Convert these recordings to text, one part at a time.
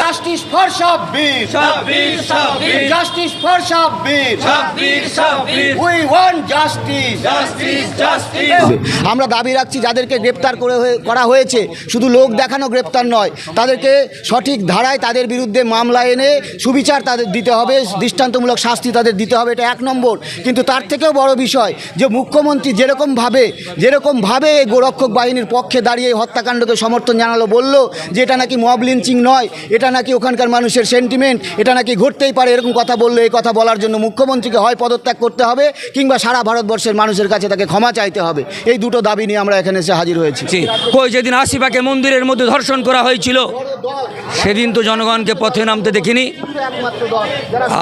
Justice for Sabbir Sabbir Sabbir justice for Sabbir Sabbir Sabbir we want justice justice justice আমরা দাবি রাখছি যাদেরকে গ্রেপ্তার করে করা হয়েছে শুধু লোক দেখানো গ্রেপ্তার নয় তাদেরকে সঠিক ধারায় তাদের বিরুদ্ধে মামলা এনে সুবিচার তাদের দিতে হবে দৃষ্টান্তমূলক শাস্তি তাদের দিতে হবে এটা এক নম্বর। কিন্তু তার থেকেও বড় বিষয় যে মুখ্যমন্ত্রী যেরকমভাবে যেরকমভাবে এই গোরক্ষক বাহিনীর পক্ষে দাঁড়িয়ে হত্যাকাণ্ডকে সমর্থন জানালো বলল যে এটা নাকি মব লিঞ্চিং নয় এটা নাকি ওখানকার মানুষের সেন্টিমেন্ট এটা নাকি ঘটতেই পারে এরকম কথা বললে এই কথা বলার জন্য মুখ্যমন্ত্রীকে হয় পদত্যাগ করতে হবে কিংবা সারা ভারতবর্ষের মানুষের কাছে তাকে ক্ষমা চাইতে হবে। এই দুটো দাবি নিয়ে আমরা এখানে এসে হাজির হয়েছি। কই যেদিন আশিপাকে মন্দিরের মধ্যে ধর্ষণ করা হয়েছিল সেদিন তো জনগণকে পথে নামতে দেখিনি।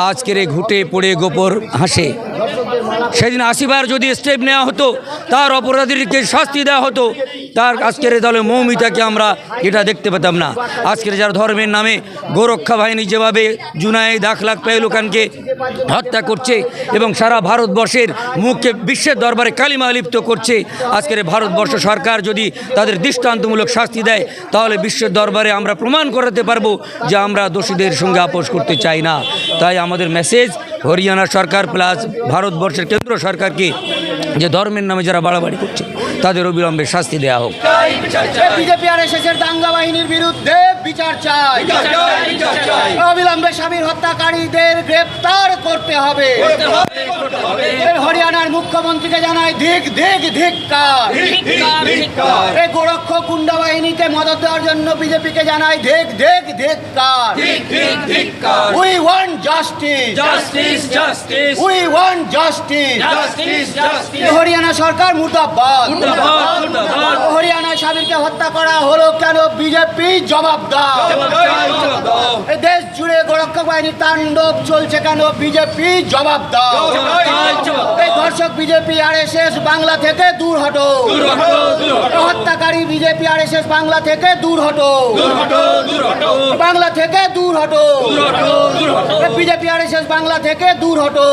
আজকের এই ঘুটে পড়ে গোপর হাসে। সেদিন আশিবার যদি স্টেপ নেওয়া হতো, তার অপরাধীকে শাস্তি দেওয়া হতো, তার আজকের দলে মৌমিতাকে আমরা এটা দেখতে পেতাম না। আজকের যারা ধর্মের নামে গোরক্ষা বাহিনী যেভাবে জুনাই লাখ লাখ পেহলুকানকে হত্যা করছে এবং সারা ভারতবর্ষের মুখকে বিশ্বের দরবারে কালিমা লিপ্ত করছে, আজকের ভারতবর্ষ সরকার যদি তাদের দৃষ্টান্তমূলক শাস্তি দেয়, তাহলে বিশ্বের দরবারে আমরা প্রমাণ করাতে পারব যে আমরা দোষীদের সঙ্গে আপোষ করতে চাই না। তাই আমাদের মেসেজ হরিয়ানা সরকার প্লাস ভারতবর্ষের কেন্দ্র সরকারকে যে ধর্মের নামে যারা বাড়াবাড়ি করছে তাদের অবিলম্বে শাস্তি দেওয়া হোক। বিজেপি আর এসেছে দাঙ্গা বাহিনীর বিরুদ্ধে বিচার চাই। অবিলম্বে স্বামীর হত্যাকারীদের গ্রেপ্তার। করতে হবে। হরিয়ানার মুখ্যমন্ত্রীকে জানাই ধিক ধিক ধিক্কার। এই গোরক্ষ গুন্ডা বাহিনীকে মদত দেওয়ার জন্য বিজেপিকে জানাই ধিক ধিক ধিক্কার। We want justice justice justice we want justice justice justice Haryana সরকার মুর্দাবাদ। হরিয়ানা স্বামীরকে হত্যা করা হলো কেন? বিজেপি জবাব দাও দেশ জুড়ে গোরক্ষক বাহিনীর তাণ্ডব চলছে কেন? বিজেপি জবাব দাও। এই ধর্ষক বিজেপি আর বাংলা থেকে দূর হটো। হত্যাকারী বিজেপি আর বাংলা থেকে দূর হটো। বাংলা থেকে দূর হটো। বিজেপি আর বাংলা থেকে দূর হটো।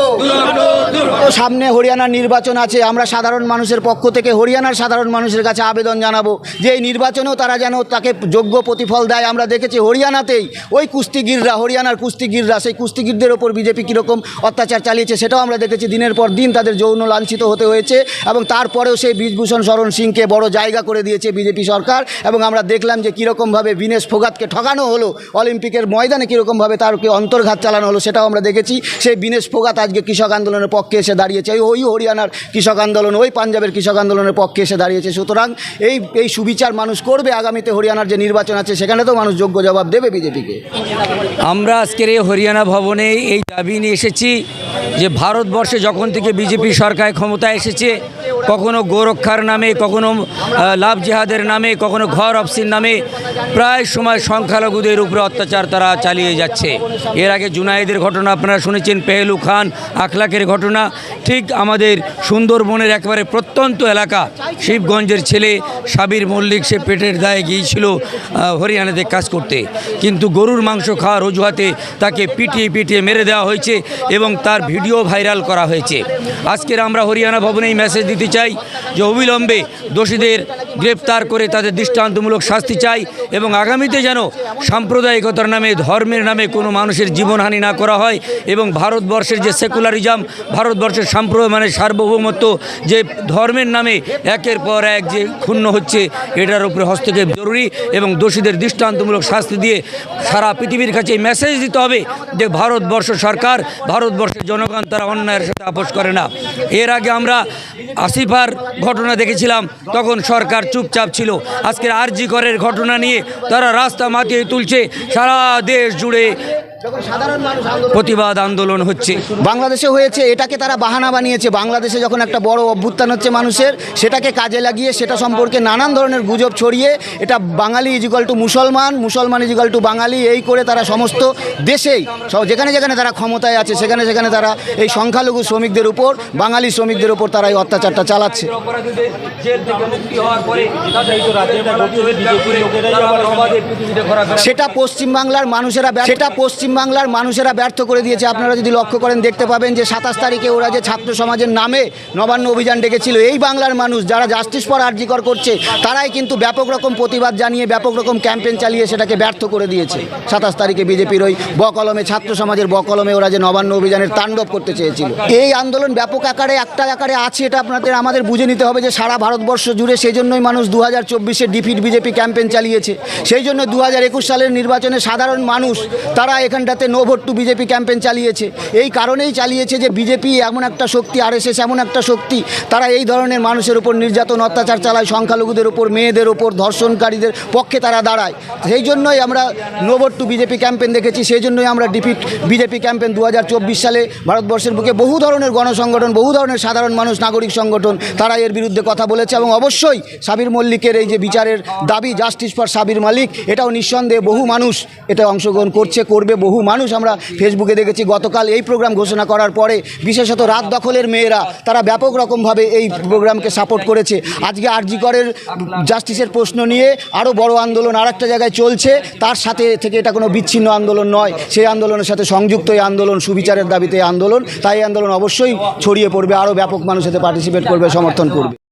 সামনে হরিয়ানার নির্বাচন আছে। আমরা সাধারণ মানুষের পক্ষ থেকে হরিয়ানার সাধারণ মানুষের কাছে আবেদন জানাব যে এই নির্বাচনেও তারা যেন তাকে যোগ্য প্রতিফল দেয়। আমরা দেখেছি হরিয়ানাতেই ওই কুস্তিগিররা, হরিয়ানার কুস্তিগিররা, সেই কুস্তিগিরদের ওপর বিজেপি কীরকম অত্যাচার চালিয়েছে সেটাও আমরা দেখেছি। দিনের পর দিন তাদের যৌন লাঞ্ছিত হতে হয়েছে এবং তারপরেও সেই বীজভূষণ শরণ সিংকে বড় জায়গা করে দিয়েছে বিজেপি সরকার এবং আমরা দেখলাম যে কীরকমভাবে বিনেশ ফোগাতকে ঠকানো হলো, অলিম্পিকের ময়দানে কীরকমভাবে তারকে অন্তর্ঘাত চালানো হলো সেটাও আমরা দেখেছি। সেই বিনেশ ফোগাত আজকে কৃষক আন্দোলনের পক্ষে এসে দাঁড়িয়েছে ওই- হরিয়ানার কৃষক আন্দোলন, ওই পাঞ্জাবের কৃষক আন্দোলনের পক্ষে এসে দাঁড়িয়েছে। সুতরাং এই এই সুবিচার মানুষ করবে আগামীতে, হরিয়ানার যে নির্বাচন আছে, সেখানে তো মানুষ যোগ্য জবাব দেবে বিজেপিকে। আমরা আজকের এই হরিয়ানা ভবনে এই দাবি নিয়ে এসেছি। যে ভারতবর্ষে যখন থেকে বিজেপি সরকার ক্ষমতায় এসেছে, কখনো গোরক্ষার নামে, কখনো লাভ জেহাদের নামে, কখনো ঘর অফসির নামে, প্রায় সময় সংখ্যালঘুদের উপরে অত্যাচার তারা চালিয়ে যাচ্ছে। এর আগে জুনাইদের ঘটনা আপনারা শুনেছেন, পেহেলু খান আখলাকের ঘটনা। ঠিক আমাদের সুন্দরবনের একবারে প্রত্যন্ত এলাকা, শিবগঞ্জের ছেলে সাবির মল্লিক, সে পেটের দায়ে গিয়েছিল হরিয়ানাতে কাজ করতে। কিন্তু গরুর মাংস খাওয়ার অজুহাতে তাকে পিটিয়ে পিটিয়ে মেরে দেওয়া হয়েছে এবং তার ভিডিও ভাইরাল করা হয়েছে। আজকের আমরা হরিয়ানা ভবনে এই মেসেজ দিতে চাই যে অবিলম্বে দোষীদের গ্রেপ্তার করে তাদের দৃষ্টান্তমূলক শাস্তি চাই এবং আগামীতে যেন সাম্প্রদায়িকতার নামে, ধর্মের নামে কোনো মানুষের জীবনহানি না করা হয় এবং ভারতবর্ষের যে সেকুলারিজম ভারতবর্ষের সাম্প্র মানে সার্বভৌমত্ব যে ধর্মের নামে একের পর এক যে ক্ষুণ্ণ হচ্ছে, এটার উপরে হস্তক্ষেপ জরুরি এবং দোষীদের দৃষ্টান্তমূলক শাস্তি দিয়ে সারা পৃথিবীর কাছে মেসেজ দিতে হবে যে ভারতবর্ষ সরকার, ভারতবর্ষের জনগণ তারা অন্যায়ের সাথে আপোষ করে না। এর আগে আমরা আসিফার ঘটনা দেখেছিলাম, তখন সরকার চুপচাপ ছিল। আজকের আরজি করের ঘটনা নিয়ে তারা রাস্তা মাতিয়ে তুলছে, সারা দেশ জুড়ে প্রতিবাদ আন্দোলন হচ্ছে। বাংলাদেশে হয়েছে এটাকে তারা বাহানা বানিয়েছে। বাংলাদেশে যখন একটা বড় অভ্যুত্থান হচ্ছে মানুষের সেটাকে কাজে লাগিয়ে সেটা সম্পর্কে নানান ধরনের গুজব ছড়িয়ে এটা বাঙালি ইজিকাল টু মুসলমান মুসলমান ইজিকাল টু বাঙালি এই করে তারা সমস্ত দেশেই সব- যেখানে যেখানে তারা ক্ষমতায় আছে সেখানে সেখানে তারা এই সংখ্যালঘু শ্রমিকদের উপর বাঙালি শ্রমিকদের উপর তারা এই অত্যাচারটা চালাচ্ছে। সেটা পশ্চিমবাংলার মানুষেরা সেটা পশ্চিমবাংলার পশ্চিমবাংলার মানুষেরা ব্যর্থ করে দিয়েছে। আপনারা যদি লক্ষ্য করেন, দেখতে পাবেন যে সাতাশ তারিখে ওরা যে ছাত্র সমাজের নামে নবান্ন অভিযান ডেকেছিল, এই বাংলার মানুষ যারা জাস্টিস ফর আর্জিকর করছে, তারাই কিন্তু ব্যাপক রকম প্রতিবাদ জানিয়ে, ব্যাপক রকম ক্যাম্পেন চালিয়ে সেটাকে ব্যর্থ করে দিয়েছে। সাতাশ তারিখে বিজেপির ওই বকলমে, ছাত্র সমাজের বকলমে ওরা যে নবান্ন অভিযানের তাণ্ডব করতে চেয়েছিল। এই আন্দোলন ব্যাপক আকারে, একটা আকারে আছে এটা আপনাদের, আমাদের বুঝে নিতে হবে যে সারা ভারতবর্ষ জুড়ে সেই জন্যই মানুষ দু হাজার চব্বিশে ডিফিট বিজেপি ক্যাম্পেন চালিয়েছে। সেই জন্য দু হাজার একুশ সালের নির্বাচনে সাধারণ মানুষ, তারা এখানটাতে no vote to BJP campaign চালিয়েছে। এই কারণেই চালিয়েছে যে বিজেপি এমন একটা শক্তি আর এস এমন একটা শক্তি, তারা এই ধরনের মানুষের উপর নির্যাতন, অত্যাচার চালায়, সংখ্যালঘুদের উপর, মেয়েদের উপর, ধর্ষণকারীদের পক্ষে তারা দাঁড়ায়। সেই জন্যই আমরা no vote to BJP campaign দেখেছি, সেই জন্যই আমরা ডিফিট বিজেপি ক্যাম্পেন দু হাজার চব্বিশ সালে ভারতবর্ষের বুকে বহু ধরনের গণসংগঠন, বহু ধরনের সাধারণ মানুষ, নাগরিক সংগঠন, তারা এর বিরুদ্ধে কথা বলেছে এবং অবশ্যই সাবির মল্লিকের এই যে বিচারের দাবি জাস্টিস ফর সাবির মালিক, এটাও নিঃসন্দেহে বহু মানুষ এটা অংশগ্রহণ করছে, করবে বহু মানুষ আমরা ফেসবুকে দেখেছি। গতকাল এই প্রোগ্রাম ঘোষণা করার পরে বিশেষত রাত দখলের মেয়েরা, তারা ব্যাপক রকমভাবে এই প্রোগ্রামকে সাপোর্ট করেছে। আজকে আরজি করের জাস্টিসের প্রশ্ন নিয়ে আরও বড় আন্দোলন আর একটা জায়গায় চলছে। তার সাথে থেকে এটা কোনো বিচ্ছিন্ন আন্দোলন নয়। সেই আন্দোলনের সাথে সংযুক্ত এই আন্দোলন সুবিচারের দাবিতে আন্দোলন। তাই আন্দোলন অবশ্যই ছড়িয়ে পড়বে আরও ব্যাপক মানুষ এতে পার্টিসিপেট করবে, সমর্থন করবে।